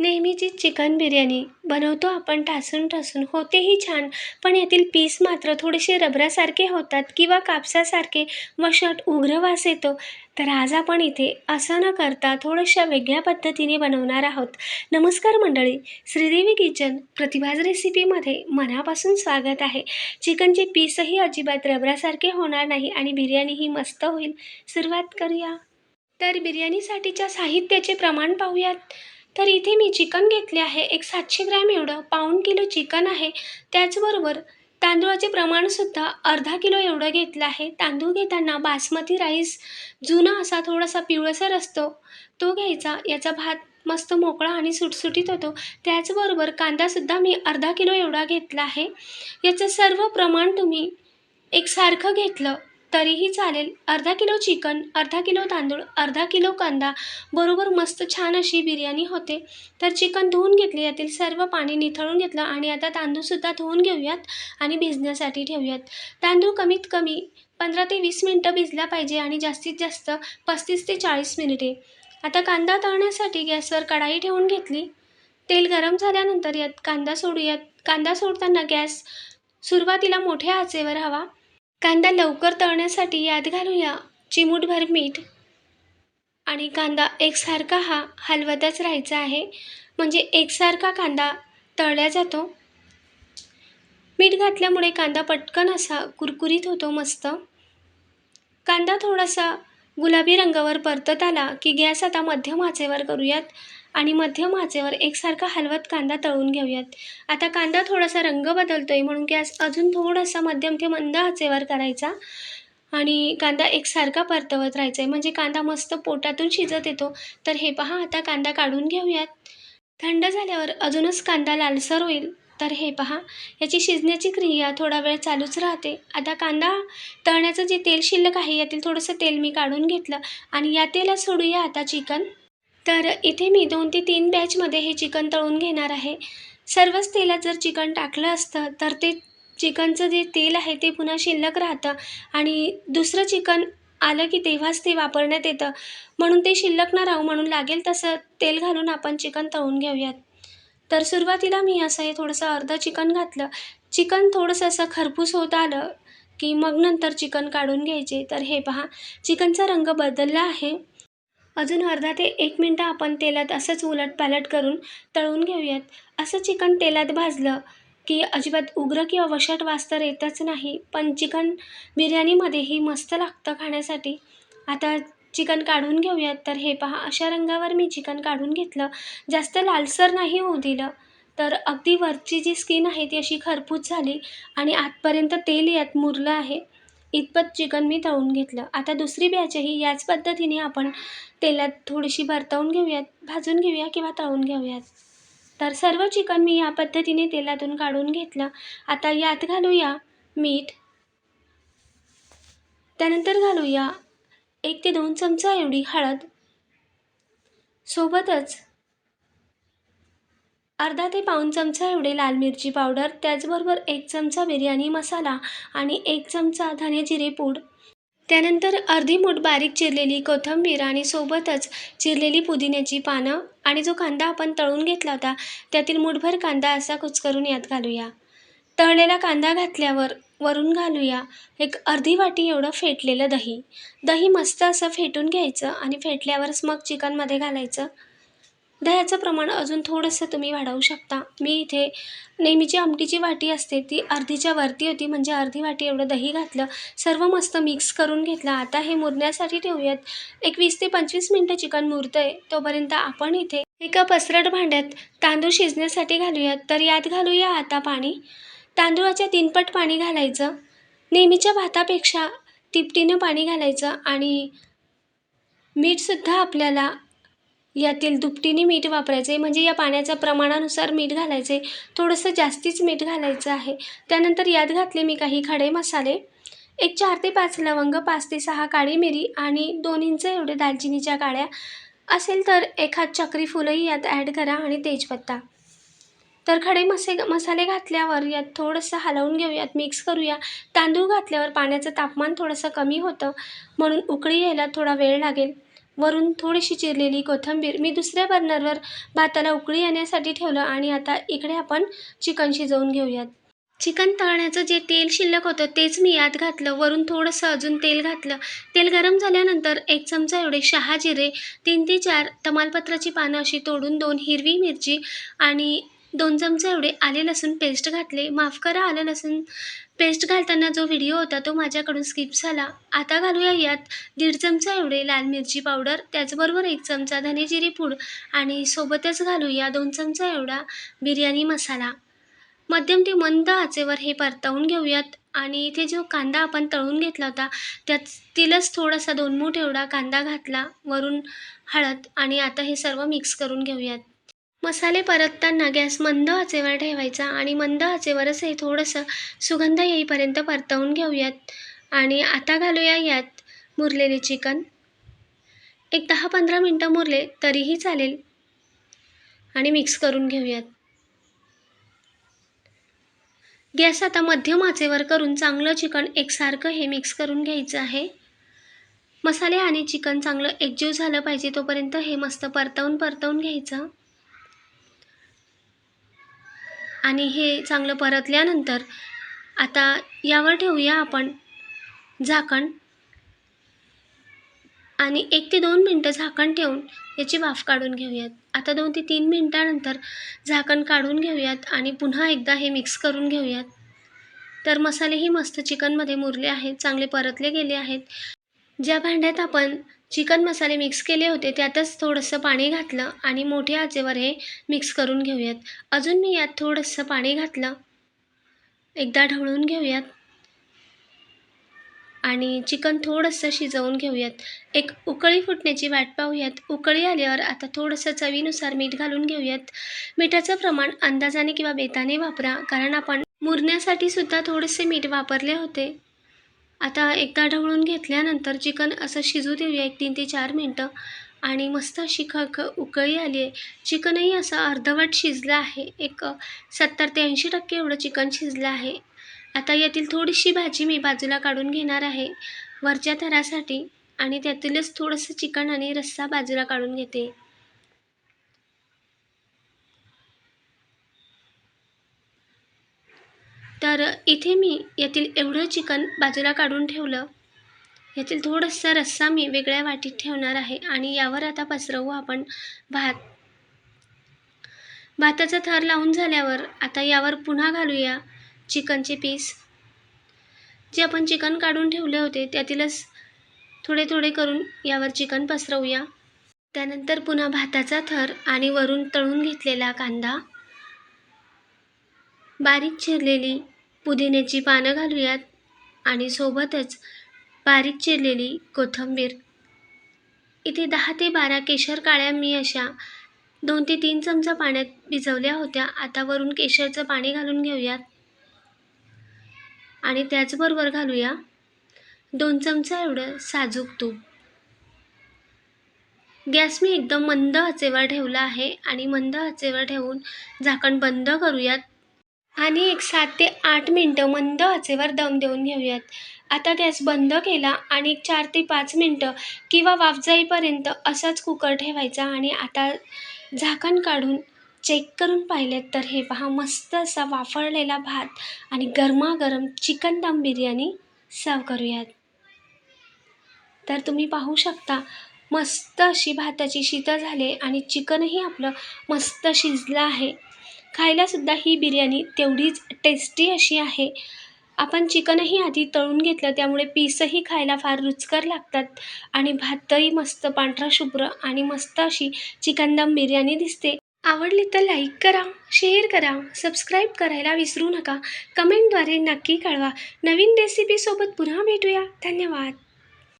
नेहमीची चिकन बिर्याणी बनवतो आपण ठासून ठासून होतेही छान. पण यातील पीस मात्र थोडेसे रबरासारखे होतात किंवा कापसासारखे वशट उग्र वास येतो. तर आज आपण इथे असं न करता थोड्याशा वेगळ्या पद्धतीने बनवणार आहोत. नमस्कार मंडळी श्रीदेवी किचन प्रतिभाज रेसिपीमध्ये मनापासून स्वागत आहे. चिकनचे पीसही अजिबात रबरासारखे होणार नाही आणि बिर्याणीही मस्त होईल. सुरुवात करूया. तर बिर्याणीसाठीच्या साहित्याचे प्रमाण पाहूयात. तर इथे मी चिकन घेतले आहे. एक सातशे ग्रॅम एवढं पाऊण किलो चिकन आहे. त्याचबरोबर तांदूळाचे प्रमाणसुद्धा अर्धा किलो एवढं घेतलं आहे. तांदूळ घेताना बासमती राईस जुना असा थोडासा पिवळसर असतो. तो घ्यायचा. याचा भात मस्त मोकळा आणि सुटसुटीत होतो. त्याचबरोबर कांदासुद्धा मी अर्धा किलो एवढा घेतला आहे. याचं सर्व प्रमाण तुम्ही एकसारखं घेतलं तरीही चालेल. अर्धा किलो चिकन अर्धा किलो तांदूळ अर्धा किलो कांदा बरोबर मस्त छान अशी बिर्याणी होते. तर चिकन धुवून घेतले यातील सर्व पाणी निथळून घेतलं आणि आता तांदूळसुद्धा धुवून घेऊयात आणि भिजण्यासाठी ठेवूयात. तांदूळ कमीत कमी पंधरा ते वीस मिनटं भिजला पाहिजे आणि जास्तीत जास्त पस्तीस ते चाळीस मिनिटे. आता कांदा तळण्यासाठी गॅसवर कढाई ठेवून घेतली. तेल गरम झाल्यानंतर यात कांदा सोडूयात. कांदा सोडताना गॅस सुरुवातीला मोठ्या आचेवर हवा. कांदा लवकर तळण्यासाठी यात घालूया चिमूटभर मीठ. आणि कांदा एकसारखा हा हलवतच राहायचा आहे. म्हणजे एकसारखा कांदा तळला जातो. मीठ घातल्यामुळे कांदा पटकन असा कुरकुरीत होतो मस्त. कांदा थोडासा गुलाबी रंगावर परतत आला की गॅस आता मध्यम आचेवर करूयात. आणि मध्यम आचेवर एकसारखा हलवत कांदा तळून घेऊयात. आता कांदा थोडासा रंग बदलतो आहे म्हणून गॅस अजून थोडासा मध्यम ते मंद आचेवर करायचा. आणि कांदा एकसारखा परतवत राहायचा आहे म्हणजे कांदा मस्त पोटातून शिजत येतो. तर हे पहा आता कांदा काढून घेऊयात. थंड झाल्यावर अजूनच कांदा लालसर होईल. तर हे पहा याची शिजण्याची क्रिया थोडा वेळ चालूच राहते. आता कांदा तळण्याचं जे तेल शिल्लक आहे यातील थोडंसं तेल मी काढून घेतलं. आणि या तेलात सोडूया आता चिकन. तर इथे मी दोन ते तीन बॅचमध्ये हे चिकन तळून घेणार आहे. सर्वच तेलात जर चिकन टाकलं असतं तर ते चिकनचं जे तेल आहे ते पुन्हा शिल्लक राहतं आणि दुसरं चिकन आलं की तेव्हाच ते वापरण्यात येतं. म्हणून ते शिल्लक न राहू म्हणून लागेल तसं तेल घालून आपण चिकन तळून घेऊयात. तर सुरुवातीला मी असं हे थोडंसं अर्धं चिकन घातलं. चिकन थोडंसं असं खरपूस होत आलं की मग नंतर चिकन काढून घ्यायचे. तर हे पहा चिकनचा रंग बदलला आहे. अजून अर्धा ते एक मिनटं आपण तेलात असंच उलटपालट करून तळून घेऊयात. असं चिकन तेलात भाजलं की अजिबात उग्र किंवा वशट वास तर येतच नाही पण चिकन बिर्याणीमध्येही मस्त लागतं खाण्यासाठी. आता चिकन काढून घेऊयात. तर हे पहा अशा रंगावर मी चिकन काढून घेतलं. जास्त लालसर नाही होऊ दिलं. तर अगदी वरची जी स्किन आहे ती अशी खरपूस झाली आणि आतपर्यंत तेल यात मुरलं आहे. इतपत चिकन मी तळून घेतलं. आता दुसरी बॅचही याच पद्धतीने आपण तेलात थोडीशी परतवून घेऊयात भाजून घेऊया किंवा तळून घेऊयात. तर सर्व चिकन मी या पद्धतीने तेलातून काढून घेतलं. आता यात घालूया मीठ. त्यानंतर घालूया एक ते दोन चमचा एवढी हळद. सोबतच अर्धा ते पाऊण चमचा एवढे लाल मिरची पावडर त्याचबरोबर एक चमचा बिर्याणी मसाला आणि एक चमचा धने जिरे पूड. त्यानंतर अर्धी मूठ बारीक चिरलेली कोथिंबीर आणि सोबतच चिरलेली पुदिन्याची पानं आणि जो कांदा आपण तळून घेतला होता त्यातील मूठभर कांदा असा कुचकरून यात घालूया. तळलेला कांदा घातल्यावर वरून घालूया. एक अर्धी वाटी एवढं फेटलेलं दही. दही मस्त असं फेटून घ्यायचं आणि फेटल्यावरच मग चिकनमध्ये घालायचं. दह्याचं प्रमाण अजून थोडंसं तुम्ही वाढवू शकता. मी इथे नेहमीची आमटीची वाटी असते ती अर्धीच्या वरती होती. म्हणजे अर्धी वाटी एवढं दही घातलं सर्व मस्त मिक्स करून घेतलं. आता हे मुरण्यासाठी ठेवूयात. एक वीस ते पंचवीस मिनटं चिकन मुरतं आहे तोपर्यंत आपण इथे एका पसरट भांड्यात तांदूळ शिजण्यासाठी घालूयात. तर यात घालूया आता पाणी. तांदूळाच्या तीनपट पाणी घालायचं. नेहमीच्या भातापेक्षा तिपटीनं पाणी घालायचं. आणि मीठसुद्धा आपल्याला यातील दुपटीने मीठ वापरायचे म्हणजे या पाण्याच्या प्रमाणानुसार मीठ घालायचे. थोडंसं जास्तीच मीठ घालायचं आहे. त्यानंतर यात घातले मी काही खडे मसाले. एक चार ते पाच लवंग पाच ते सहा काळी मिरी आणि दोन इंच एवढे दालचिनीच्या काळ्या. असेल तर एखाद चक्री फुलंही यात ॲड करा आणि तेजपत्ता. तर खडे मसे मसाले घातल्यावर यात थोडंसं हलवून घेऊयात मिक्स करूया. तांदूळ घातल्यावर पाण्याचं तापमान थोडंसं कमी होतं म्हणून उकळी यायला थोडा वेळ लागेल. वरून थोडीशी चिरलेली कोथिंबीर मी दुसऱ्या बर्नरवर भाताला उकळी येण्यासाठी ठेवलं आणि आता इकडे आपण चिकन शिजवून घेऊयात. चिकन तळण्याचं जे तेल शिल्लक होतं तेच मी यात घातलं. वरून थोडंसं अजून तेल घातलं. तेल गरम झाल्यानंतर एक चमचा एवढे शहा जिरे तीन ते चार तमालपत्राची पानं अशी तोडून दोन हिरवी मिरची आणि दोन चमचे एवढे आले लसूण पेस्ट घातले. माफ करा आलं लसूण पेस्ट घालताना जो व्हिडिओ होता तो माझ्याकडून स्किप झाला. आता घालूया यात दीड चमचा एवढे लाल मिरची पावडर त्याचबरोबर एक चमचा धनेजिरी पूड आणि सोबतच घालूया दोन चमचा एवढा बिर्याणी मसाला. मध्यम ते मंद आचेवर हे परतवून घेऊयात आणि इथे जो कांदा आपण तळून घेतला होता त्यात तिलच थोडासा दोन मूठ एवढा कांदा घातला वरून हळद आणि आता हे सर्व मिक्स करून घेऊयात. मसाले परतताना गॅस मंद आचेवर ठेवायचा आणि मंद आचेवरच हे थोडंसं सुगंध येईपर्यंत परतवून घेऊयात. आणि आता घालूया यात मुरलेले चिकन. एक दहा पंधरा मिनटं मुरले तरीही चालेल. आणि मिक्स करून घेऊयात. गॅस आता मध्यम आचेवर करून चांगलं चिकन एकसारखं हे मिक्स करून घ्यायचं आहे. मसाले आणि चिकन चांगलं एकजीव झालं पाहिजे तोपर्यंत हे मस्त परतवून परतवून घ्यायचं. आणि हे चांगलं परतल्यानंतर आता यावर ठेवूया आपण झाकण. आणि एक ते दोन मिनटं झाकण ठेवून याची वाफ काढून घेऊयात. आता दोन ते तीन मिनटानंतर झाकण काढून घेऊयात आणि पुन्हा एकदा हे मिक्स करून घेऊयात. तर मसालेही मस्त चिकनमध्ये मुरले आहेत चांगले परतले गेले आहेत. ज्या भांड्यात आपण चिकन मसाले मिक्स केले होते त्यातच थोडंसं पाणी घातलं आणि मोठ्या आचेवर हे मिक्स करून घेऊयात. अजून मी यात थोडंसं पाणी घातलं. एकदा ढवळून घेऊयात. आणि चिकन थोडंसं शिजवून घेऊयात. एक उकळी फुटण्याची वाट पाहूयात. उकळी आल्यावर आता थोडंसं चवीनुसार मीठ घालून घेऊयात. मिठाचं प्रमाण अंदाजाने किंवा बेताने वापरा कारण आपण मुरण्यासाठी सुद्धा थोडेसे मीठ वापरले होते. आता एकदा ढवळून घेतल्यानंतर चिकन असं शिजू देऊया एक तीन ते चार मिनटं. आणि मस्त अशी खख उकळी आली आहे. चिकनही असं अर्धवट शिजलं आहे. एक सत्तर ते ऐंशी टक्के एवढं चिकन शिजलं आहे. आता यातील थोडीशी भाजी मी बाजूला काढून घेणार आहे. वरच्या थरासाठी आणि त्यातीलच थोडंसं चिकन आणि रस्सा बाजूला काढून घेते. तर इथे मी यातील एवढं चिकन बाजूला काढून ठेवलं. यातील थोडासा रस्सा मी वेगळ्या वाटीत ठेवणार आहे आणि यावर आता पसरवू आपण भात. भाताचा थर लावून झाल्यावर आता यावर पुन्हा घालूया चिकनचे पीस. जे आपण चिकन काढून ठेवले होते त्यातीलच थोडे थोडे करून यावर चिकन पसरवूया. त्यानंतर पुन्हा भाताचा थर आणि वरून तळून घेतलेला कांदा. बारीक चिरलेली पुदिन्याची पानं घालूयात आणि सोबतच बारीक चिरलेली कोथिंबीर. इथे दहा ते बारा केशर काळ्या मी अशा दोन ते तीन चमचा पाण्यात भिजवल्या होत्या. आता वरून केशरचं पाणी घालून घेऊयात. आणि त्याचबरोबर घालूया दोन चमचा एवढं साजूक तूप. गॅस मी एकदम मंद आचेवर ठेवला आहे आणि मंद आचेवर ठेवून झाकण बंद करूयात. आणि एक सात ते आठ मिनटं मंद आचेवर दम देऊन घेऊयात. आता गॅस बंद केला आणि एक चार ते पाच मिनटं किंवा वाफ जाईपर्यंत असाच कुकर ठेवायचा आणि आता झाकण काढून चेक करून पाहिलेत तर हे पहा मस्त असा वाफळलेला भात आणि गरमागरम चिकन दम बिर्याणी सर्व करूयात. तर तुम्ही पाहू शकता मस्त अशी भाताची शीतं झाले आणि चिकनही आपलं मस्त शिजलं आहे. खायलासुद्धा ही बिर्याणी तेवढीच टेस्टी अशी आहे. आपण चिकनही आधी तळून घेतलं त्यामुळे पीसही खायला फार रुचकर लागतात. आणि भातही मस्त पांढरा शुभ्र आणि मस्त अशी चिकन दम बिर्याणी दिसते. आवडली तर लाईक करा शेअर करा सबस्क्राईब करायला विसरू नका. कमेंटद्वारे नक्की कळवा. नवीन रेसिपीसोबत पुन्हा भेटूया. धन्यवाद.